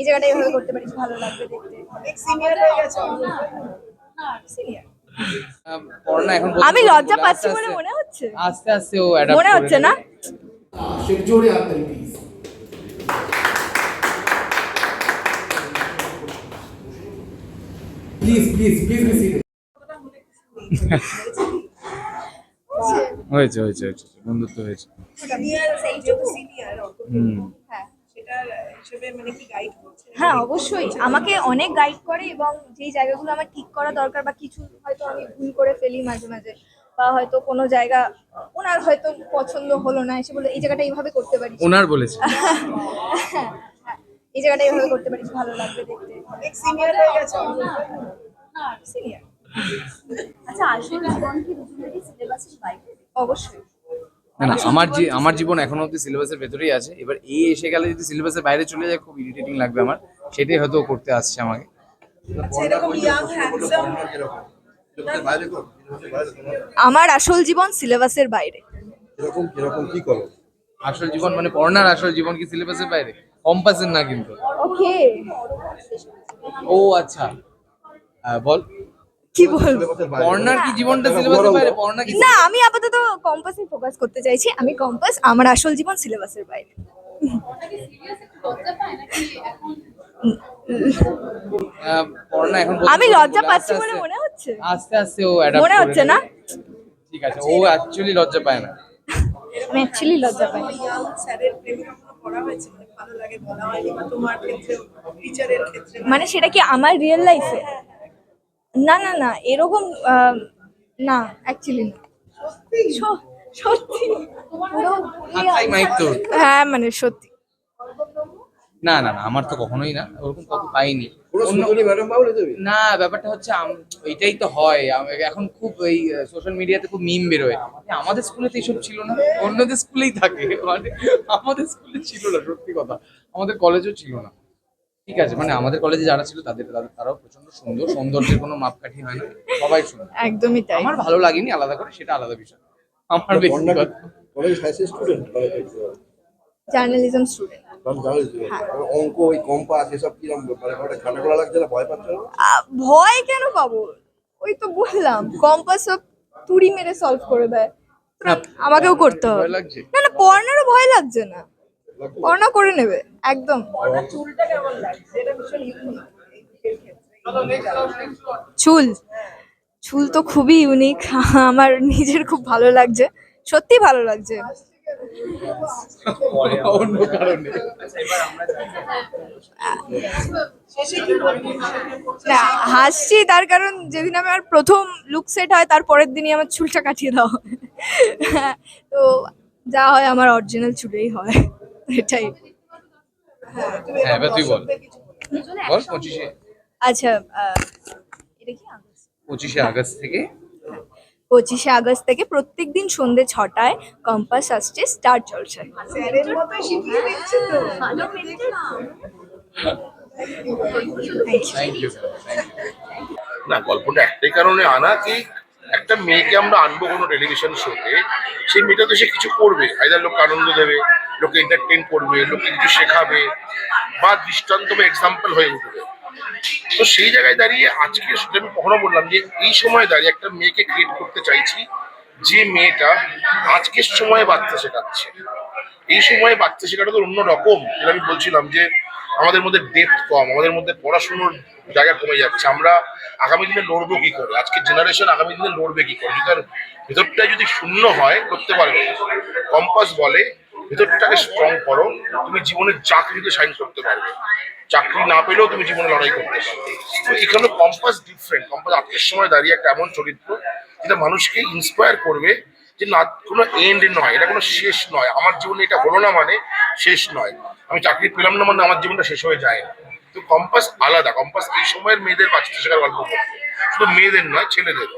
এই জায়গাটা এইভাবে করতে পারিস ভালো লাগবে দেখতে। সিনিয়র হয়ে গেছে। আহ, এখন আমি লজ্জা পাচ্ছি আস্তে বলে আস্তে- মনে হচ্ছে। আস্তে আস্তে ও adapt মনে হচ্ছে না। জোরে please please please please receive হয়েছে। হয়েছে হয়েছে বন্ধুত্ব হয়েছে। সিনিয়র সিনিয়র হুম। হ্যাঁ। মানে হ্যাঁ অবশ্যই। আমাকে অনেক গাইড করে এবং যেই জায়গাগুলো আমার ঠিক করা দরকার বা কিছু হয়তো আমি ভুল করে ফেলি মাঝে মাঝে বা হয়তো কোনো জায়গা ওনার হয়তো পছন্দ হলো না এসে বলে এই জায়গাটা এইভাবে করতে পারিস। ওনার বলেছে। এই জায়গাটা এইভাবে করতে পারিস ভালো লাগবে দেখতে। সিনিয়র হয়ে গেছে সিনিয়র আচ্ছা আসল জীবন কি দুজনেরই সিলেবাসের বাইরে? অবশ্যই। না না আমার যে আমার জীবন এখনও অব্দি সিলেবাসের ভেতরেই আছে। এবার এই এসে গেলে যদি সিলেবাসের বাইরে চলে যায় খুব ইরিটেটিং লাগবে আমার। সেটাই হয়তো করতে আসছে আমাকে। এরকম হ্যান্ডসাম আমার আসল জীবন সিলেবাসের বাইরে। কীরকম কীরকম কি করো? আসল জীবন মানে পড়নার আসল জীবন কি সিলেবাসের বাইরে? কম্পাসের না কিন্তু? ওকে ও আচ্ছা। বল। কি বলব? পড়নার কি জীবনটা সিলেবাসের বাইরে? পড়না কি না আমি আপাতত কম্পাসে ফোকাস করতে চাইছি। আমি কম্পাস আমার আসল জীবন সিলেবাসের বাইরে। লজ্জা পায় নাকি এখন আহ, পড়না এখন বলতে আমি লজ্জা পাচ্ছি বলে মনে হচ্ছে? আস্তে আস্তে ও মনে হচ্ছে না? ঠিক আছে ও অ্যাকচুয়ালি লজ্জা পায় না। আমি অ্যাকচুয়ালি লজ্জা পাই স্যারের প্রেমে কখনো পড়া হয়েছে ভালো লাগে বলা হয়নি বা তোমার ক্ষেত্রে টিচারের ক্ষেত্রে মানে সেটা কি আমার রিয়েল লাইফে না না না এরকম না অ্যাকচুয়ালি না। সত্যি? হ্যাঁ মানে সত্যি। না না না আমার তো কখনোই না ওরকম কত পাইনি। না ব্যাপারটা হচ্ছে এটাই তো হয়। আম- এখন খুব এই সোশ্যাল মিডিয়াতে খুব মিম বেরোয়। আমাদের স্কুলে তো এইসব ছিল না। অন্যদের স্কুলেই থাকে। মানে আমাদের স্কুলে ছিল না সত্যি কথা। আমাদের কলেজও ছিল না। ঠিক আছে মানে আমাদের কলেজে যারা ছিল তাদের তাদের- তারাও প্রচণ্ড সুন্দর সৌন্দর্যের কোনো মাপকাঠি হয় না সবাই সুন্দর। একদমই তাই। আমার ভালো লাগেনি আলাদা করে সেটা আলাদা বিষয়। আমার ব্যক্তিগত। কলেজ সায়েন্সের স্টুডেন্ট জার্নালিজম স্টুডেন্ট অঙ্ক ওই কম্পাস এসব কিরম মানে ওটা খাটা করা লাগছে না ভয় পাচ্ছ? না? ভয় কেন পাবো? ওই তো বললাম কম্পাস সব তুড়ি মেরে সলভ করে দেয়। না, আমাকেও করতে হবে। ভয় লাগছে? না না পড়ানোরও ভয় লাগছে না। পড়ানো করে নেবে একদম। চুল। চুল তো খুবই ইউনিক আমার নিজের খুব ভালো লাগছে। সত্যি ভালো লাগছে। না হাসছি তার কারণ যেদিন আমার প্রথম লুক সেট হয় তার পরের দিনই আমার চুলটা কাটিয়ে দেওয়া হয়। তো যা হয় আমার অরিজিনাল চুলেই হয়। এটাই। হ্যাঁ এবার তুই বল। বল পঁচিশে। আচ্ছা এটা কি আগস্ট? পঁচিশে আগস্ট থেকে? পঁচিশে আগস্ট থেকে প্রত্যেকদিন সন্ধ্যে ছটায় কম্পাস আসছে স্টার না না গল্পটা একটাই কারণে আনা কি একটা মেয়েকে আমরা আনব কোনো টেলিভিশন শোতে সেই মেয়েটা তো সে কিছু করবে আইদার লোক আনন্দ দেবে। লোকে এন্টারটেন করবে, লোকে কিছু শেখাবে বা দৃষ্টান্ত বা এক্সাম্পল হয়ে উঠবে। তো সেই জায়গায় দাঁড়িয়ে আজকে সেটা আমি কখনো বললাম যে, এই সময় দাঁড়িয়ে একটা মেয়েকে ক্রিয়েট করতে চাইছি, যে মেয়েটা আজকের সময়ে বাচ্চা শেখাচ্ছে। এই সময়ে বাচ্চা শেখাটা তো অন্যরকম যেটা আমি বলছিলাম যে, আমাদের মধ্যে ডেপথ কম, আমাদের মধ্যে পড়াশুনোর জায়গা কমে যাচ্ছে। আমরা আগামী দিনে লড়বো কি করে? আজকের জেনারেশন আগামী দিনে লড়বে কি করে? যদি তার ভেতরটা যদি শূন্য হয়, করতে পারবে। কম্পাস বলে ভেতরটাকে স্ট্রং করো। তুমি জীবনের চাকরিতে সাইন করতে পারবে। চাকরি না পেলেও তুমি জীবনে লড়াই করতে পারবে। তো এখানে কম্পাস ডিফারেন্ট কম্পাস আজকের সময় দাঁড়িয়ে একটা এমন চরিত্র যেটা মানুষকে ইন্সপায়ার করবে যে না কোনো এন্ড নয়। এটা কোনো শেষ নয়। আমার জীবনে এটা হলো না মানে শেষ নয়। আমি চাকরি পেলাম না মানে আমার জীবনটা শেষ হয়ে যায় না। তো কম্পাস আলাদা। কম্পাস এই সময়ের মেয়েদের বাঁচতে শেখার গল্প বলে। শুধু মেয়েদের নয় ছেলেদের